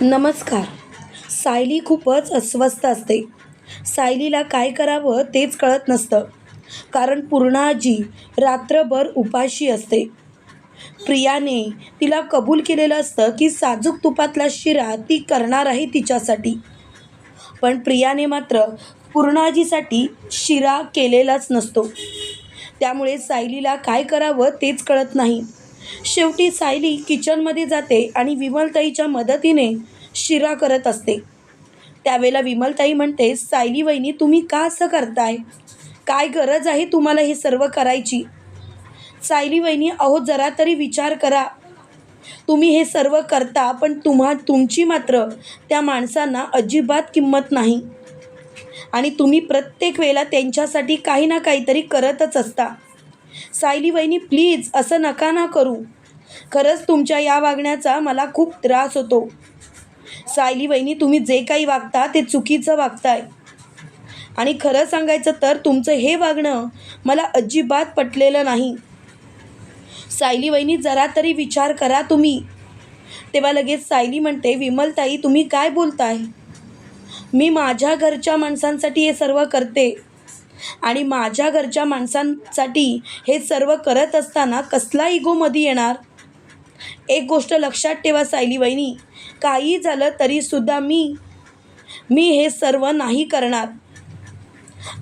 नमस्कार. सायली खूपच अस्वस्थ असते. सायलीला काय करावं तेच कळत नसतं. कारण पूर्णाजी रात्रभर उपाशी असते. प्रियाने तिला कबूल केलेलं असतं की साजूक तुपातला शिरा ती करणार आहे तिच्यासाठी. पण प्रियाने मात्र पूर्णाजीसाठी शिरा केलेलाच नसतो. त्यामुळे सायलीला काय करावं तेच कळत नाही. शेवटी सायली किचनमध्ये जाते आणि विमलताईच्या मदतीने शिरा करत असते. त्यावेळेला विमलताई म्हणते सायली वहिनी तुम्ही का असं करताय? काय गरज आहे तुम्हाला हे सर्व करायची? सायली वहिनी अहो जरा तरी विचार करा. तुम्ही हे सर्व करता पण तुम्हा तुमची मात्र त्या माणसांना अजिबात किंमत नाही. आणि तुम्ही प्रत्येक वेळेला त्यांच्यासाठी काही ना काहीतरी करतच असता. सायली वहिनी प्लीज असं नका ना करू. खरंच तुमच्या या वागण्याचा मला खूप त्रास होतो. सायली वहिनी तुम्ही जे काही वागता ते चुकीचं वागताय. आणि खरं सांगायचं तर तुमचं हे वागणं मला अजिबात पटलेलं नाही. सायली वहिनी जरा तरी विचार करा तुम्ही. तेव्हा लगेच सायली म्हणते विमलताई तुम्ही काय बोलताय? मी माझ्या घरच्या माणसांसाठी हे सर्व करते. आणि माझ्या घरच्या माणसांसाठी हे सर्व करत असताना कसला इगोमध्ये येणार? एक गोष्ट लक्षात ठेवा सायली वहिनी काही झालं तरीसुद्धा मी मी हे सर्व नाही करणार.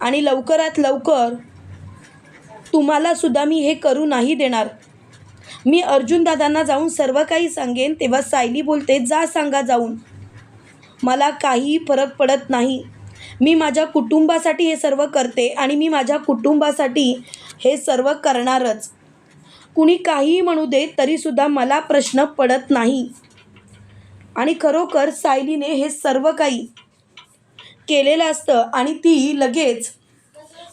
आणि लवकरात लवकर तुम्हालासुद्धा मी हे करू नाही देणार. मी अर्जुनदादांना जाऊन सर्व काही सांगेन तेव्हा सायली बोलते जा सांगा जाऊन. मला काही फरक पडत नाही. मी माझ्या कुटुंबासाठी हे सर्व करते आणि मी माझ्या कुटुंबासाठी हे सर्व करणारच. कुणी काहीही म्हणू दे तरीसुद्धा मला प्रश्न पडत नाही. आणि खरोखर सायलीने हे सर्व काही केलेलं असतं आणि ती लगेच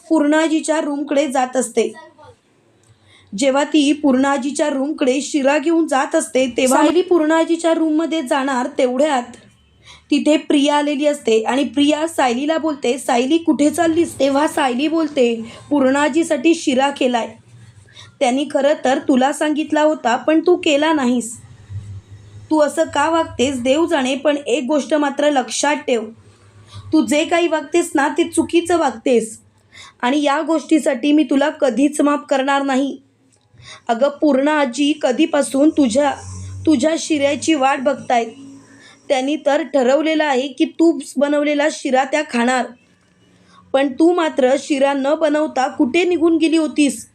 पूर्णाजीच्या रूमकडे जात असते. जेव्हा ती पूर्णाजीच्या रूमकडे शिरा घेऊन जात असते तेव्हा सायली पूर्णाजीच्या रूममध्ये जाणार तेवढ्यात तिथे प्रिया आलेली असते आणि प्रिया सायलीला बोलते सायली कुठे चाललीस? तेव्हा सायली बोलते पूर्णाजीसाठी शिरा केलाय. त्यांनी खरं तर तुला सांगितला होता पण तू केला नाहीस. तू असं का वागतेस? देव जाणे पण एक गोष्ट मात्र लक्षात ठेव. तू जे काही वागतेस ना ते चुकीचं वागतेस. आणि या गोष्टीसाठी मी तुला कधीच माफ करणार नाही. अगं पूर्ण आजी कधीपासून तुझ्या तुझ्या शिऱ्याची वाट बघतायत. त्यांनी तर ठरवलेलं आहे की तू बनवलेला शिरा त्या खाणार. पण तू मात्र शिरा न बनवता कुठे निघून गेली होतीस?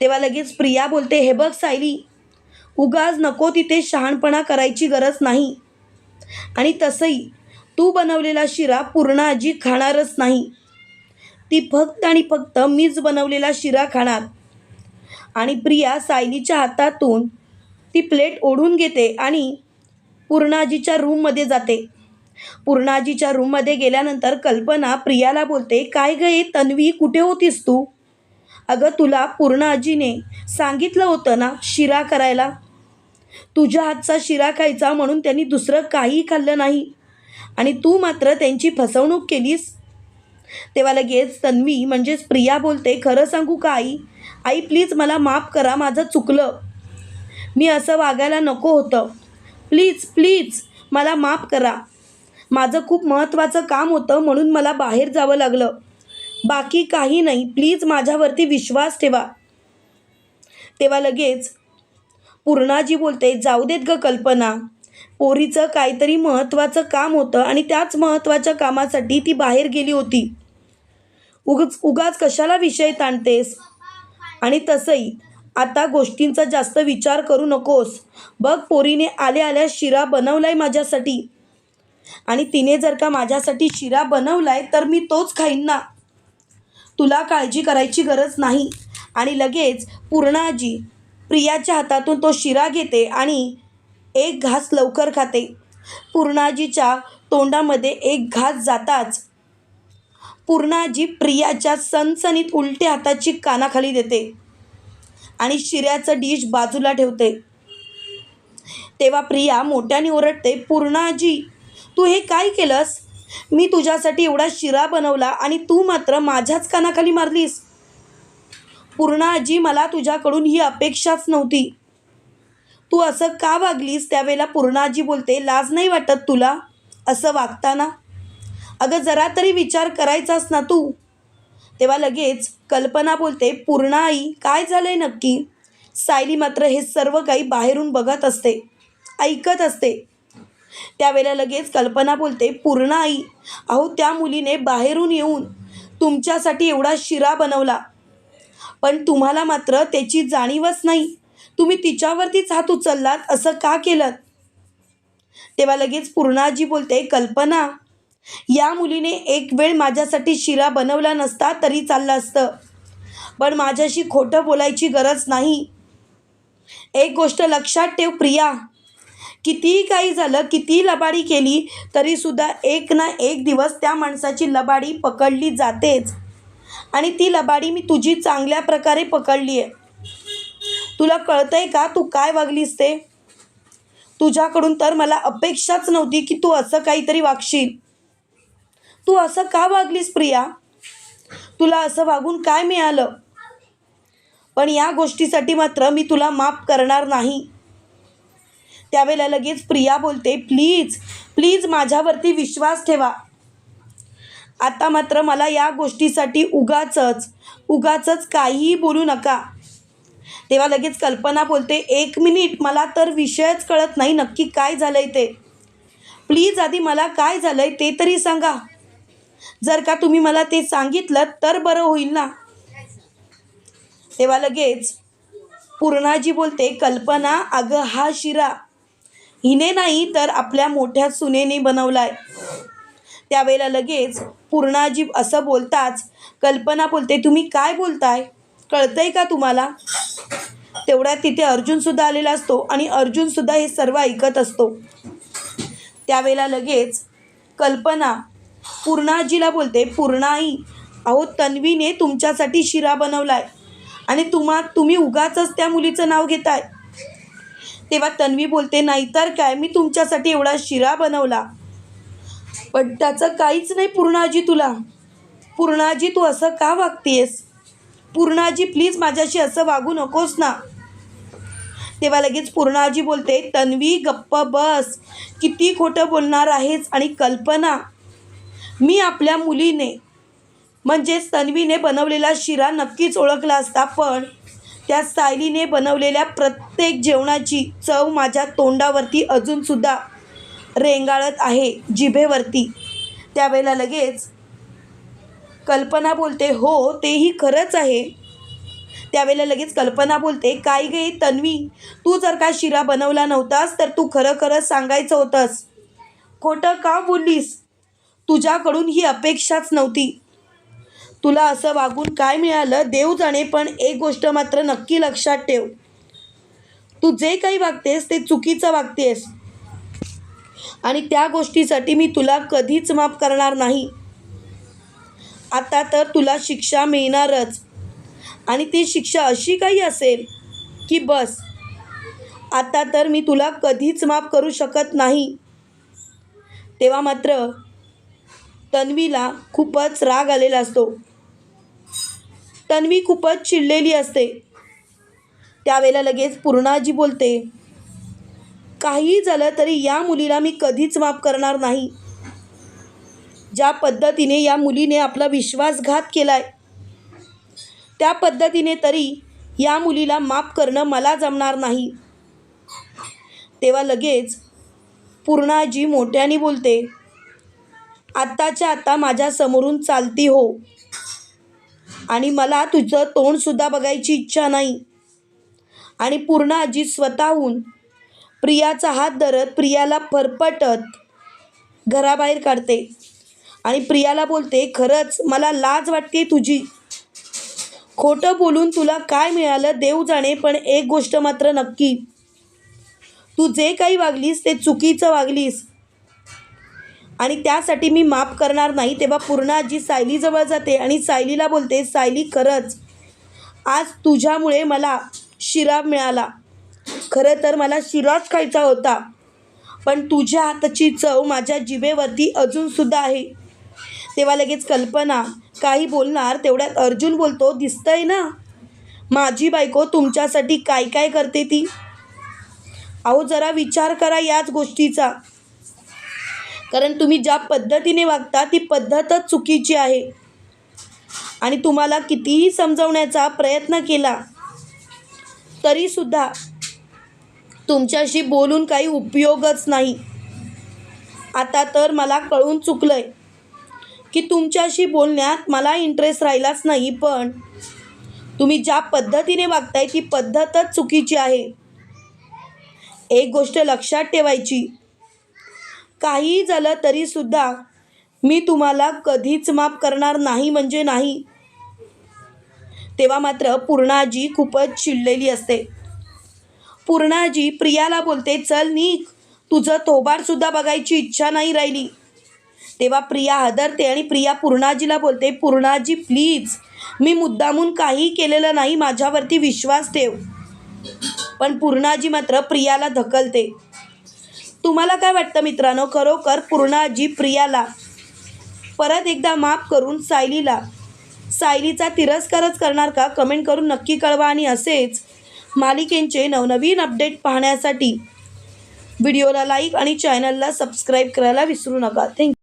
तेव्हा लगेच प्रिया बोलते हे बघ सायली उगाज नको तिथे शहाणपणा करायची गरज नाही. आणि तसंही तू बनवलेला शिरा पूर्ण आजी खाणारच नाही. ती फक्त आणि फक्त मीच बनवलेला शिरा खाणार. आणि प्रिया सायलीच्या हातातून ती प्लेट ओढून घेते आणि पूर्णाजीच्या रूममध्ये जाते. पूर्णाजीच्या रूममध्ये गेल्यानंतर कल्पना प्रियाला बोलते काय ग हे तन्वी कुठे होतीस तू? अगं तुला पूर्णाजीने सांगितलं होतं ना शिरा करायला. तुझ्या हातचा शिरा खायचा म्हणून त्यांनी दुसरं काही खाल्लं नाही. आणि तू मात्र त्यांची फसवणूक केलीस. तेव्हा लगेच तन्वी म्हणजेच प्रिया बोलते खरं सांगू का आई? आई प्लीज मला माफ करा माझं चुकलं. मी असं वागायला नको होतं. प्लीज प्लीज मला माफ करा. माझं खूप महत्त्वाचं काम होतं म्हणून मला बाहेर जावं लागलं. बाकी काही नाही प्लीज माझ्यावरती विश्वास ठेवा. तेव्हा लगेच पूर्णाजी बोलते जाऊ देत ग कल्पना. पोरीचं काहीतरी महत्त्वाचं काम होतं आणि त्याच महत्त्वाच्या कामासाठी ती बाहेर गेली होती. उगच उगाच कशाला विषय ताणतेस? आणि तसंही आता गोष्टींचा जास्त विचार करू नकोस. बघ पोरीने आल्या आल्या शिरा बनवलाय माझ्यासाठी. आणि तिने जर का माझ्यासाठी शिरा बनवलाय तर मी तोच खाईन ना. तुला काळजी करायची गरज नाही. आणि लगेच पूर्णाजी प्रियाच्या हातातून तो शिरा घेते आणि एक घास लवकर खाते. पूर्णाजीच्या तोंडामध्ये एक घास जाताच पूर्णाजी प्रियाच्या सणसणीत उलट्या हाताची कानाखाली देते. आणि शिऱ्याचं डिश बाजूला ठेवते. तेव्हा प्रिया मोठ्याने ओरडते पूर्णाजी तू हे काय केलंस? मी तुझ्यासाठी एवढा शिरा बनवला आणि तू मात्र माझ्याच कानाखाली मारलीस. पूर्णाजी मला तुझ्याकडून ही अपेक्षाच नव्हती. तू असं का वागलीस? त्यावेळेला पूर्णाजी बोलते लाज नाही वाटत तुला असं वागताना? अगं जरा तरी विचार करायचास ना तू. तेव्हा लगेच कल्पना बोलते पूर्णा आई काय झालंय नक्की? सायली मात्र हे सर्व काही बाहेरून बघत असते ऐकत असते. त्यावेळेला लगेच कल्पना बोलते पूर्णा आई अहो त्या मुलीने बाहेरून येऊन तुमच्यासाठी एवढा शिरा बनवला. पण तुम्हाला मात्र त्याची जाणीवच नाही. तुम्ही तिच्यावरतीच हात उचललात असं का केलं? तेव्हा लगेच पूर्णाजी बोलते कल्पना या मुलीने एक वेळ माझ्यासाठी शिरा बनवला नसता तरी चाललं असतं. पण माझ्याशी खोटं बोलायची गरज नाही. एक गोष्ट लक्षात ठेव प्रिया. कितीही काही झालं कितीही लबाडी केली तरीसुद्धा एक ना एक दिवस त्या माणसाची लबाडी पकडली जातेच. आणि ती लबाडी मी तुझी चांगल्या प्रकारे पकडली आहे तुला कळतंय का तू काय वागलीस ते? तुझ्याकडून तर मला अपेक्षाच नव्हती की तू असं काहीतरी वागशील. तू असं का वागलीस प्रिया? तुला असं वागून काय मिळालं? पण या गोष्टीसाठी मात्र मी तुला माफ करणार नाही. त्यावेळेला लगेच प्रिया बोलते प्लीज प्लीज माझ्यावरती विश्वास ठेवा. आता मात्र मला या गोष्टीसाठी उगाचच उगाचच काहीही बोलू नका. तेव्हा लगेच कल्पना बोलते एक मिनिट मला तर विषयच कळत नाही नक्की काय झालं आहे ते? प्लीज आधी मला काय झालं आहे ते तरी सांगा. जर का तुम्ही मला ते सांगितलं तर बरं होईल ना? तेव्हा लगेच पूर्णाजी बोलते कल्पना अगं हा शिरा. हिने नाही तर आपल्या मोठ्या सुनेने बनवलाय. त्यावेळेला लगेच पूर्णाजी असं बोलताच कल्पना बोलते तुम्ही काय बोलताय? कळतंय का तुम्हाला? तेवढ्यात तिथे अर्जुनसुद्धा आलेला असतो आणि अर्जुनसुद्धा हे सर्व ऐकत असतो. त्यावेळेला लगेच कल्पना पूर्णाजीला बोलते पूर्णाई अहो तन्वीने तुमच्यासाठी शिरा बनवलाय आणि तुम्हा तुम्ही उगाचच त्या मुलीचं नाव घेताय. तेव्हा तन्वी बोलते नाहीतर काय? मी तुमच्यासाठी एवढा शिरा बनवला. पण त्याचं काहीच नाही पूर्णाजी तुला. पूर्णाजी तू असं का वागतेस? पूर्णाजी प्लीज माझ्याशी असं वागू नकोस ना. तेव्हा लगेच पूर्णाजी बोलते तन्वी गप्प बस. किती खोटं बोलणार आहेस आणि कल्पना. मी आपल्या मुलीने म्हणजेच तन्वीने बनवलेला शिरा नक्कीच ओळखला असता पण त्या सायलीने बनवलेल्या प्रत्येक जेवणाची चव माझ्या तोंडावरती अजूनसुद्धा रेंगाळत आहे जिभेवरती. त्यावेळेला लगेच कल्पना बोलते हो तेही खरंच आहे. त्यावेळेला लगेच कल्पना बोलते काय गे तन्वी तू जर का शिरा बनवला नव्हतास तर तू खरं खरं सांगायचं होतंस. खोटं का बोललीस? तुझ्याकडून ही अपेक्षाच नव्हती. तुला असं वागून काय मिळालं देव जाणे पण एक गोष्ट मात्र नक्की लक्षात ठेव. तू जे काही वागतेस ते चुकीचं वागतेस. आणि त्या गोष्टीसाठी मी तुला कधीच माफ करणार नाही. आता तर तुला शिक्षा मिळणारच. आणि ती शिक्षा अशी काही असेल की बस. आता तर मी तुला कधीच माफ करू शकत नाही. तेव्हा मात्र तन्वीला खूपच राग आलेला असतो. तन्वी खूपच चिडलेली असते. त्यावेळेला लगेच पूर्णाजी बोलते काही झालं तरी या मुलीला मी कधीच माफ करणार नाही. ज्या पद्धतीने या मुलीने आपला विश्वासघात केलाय त्या पद्धतीने तरी या मुलीला माफ करणं मला जमणार नाही. तेव्हा लगेच पूर्णाजी मोठ्याने बोलते आत्ताच्या आत्ता माझ्या समोरून चालती हो. आणि मला तुझं तोंडसुद्धा बघायची इच्छा नाही. आणि पूर्ण आजी स्वतःहून प्रियाचा हात धरत प्रियाला फरफटत घराबाहेर काढते. आणि प्रियाला बोलते खरंच मला लाज वाटते तुझी. खोटं बोलून तुला काय मिळालं देव जाणे पण एक गोष्ट मात्र नक्की. तू जे काही वागलीस ते चुकीचं वागलीस. आणि त्यासाठी मी माफ करणार नाही. तेव्हा पूर्ण आजी सायलीजवळ जाते आणि सायलीला बोलते सायली खरंच आज तुझ्यामुळे मला शिरा मिळाला. खरं तर मला शिराच खायचा होता पण तुझ्या हाताची चव माझ्या जिभेवरती अजूनसुद्धा आहे. तेव्हा लगेच कल्पना काही बोलणार तेवढ्यात अर्जुन बोलतो दिसतंय ना? माझी बायको तुमच्यासाठी काय काय करते ती? अहो जरा विचार करा याच गोष्टीचा. कारण तुम्ही ज्या पद्धतीने वागता ती पद्धतच चुकीची आहे. आणि तुम्हाला कितीही समजवण्याचा प्रयत्न केला तरीसुद्धा तुमच्याशी बोलून काही उपयोगच नाही. आता तर मला कळून चुकलं आहे की तुमच्याशी बोलण्यात मला इंटरेस्ट राहिलाच नाही पण तुम्ही ज्या पद्धतीने वागताय ती पद्धतच चुकीची आहे. एक गोष्ट लक्षात ठेवायची काही झालं तरीसुद्धा मी तुम्हाला कधीच माफ करणार नाही म्हणजे नाही. तेव्हा मात्र पूर्णाजी खूपच चिडलेली असते. पूर्णाजी प्रियाला बोलते चल निक तुझं थोबाडसुद्धा बघायची इच्छा नाही राहिली. तेव्हा प्रिया हादरते आणि प्रिया पूर्णाजीला बोलते पूर्णाजी प्लीज. मी मुद्दामून काही केलेलं नाही माझ्यावरती विश्वास ठेव. पण पूर्णाजी मात्र प्रियाला धकलते. तुम्हाला काय वाटतं मित्रांनो? खरोखर पूर्णाजी प्रियाला परत एकदा माफ करून सायलीला सायलीचा तिरस्कारच करणार का? कमेंट करून नक्की कळवा. आणि असेच मालिकेंचे नवनवीन अपडेट पाहण्यासाठी व्हिडिओला लाईक आणि चॅनलला सबस्क्राईब करायला विसरू नका. थँक्यू.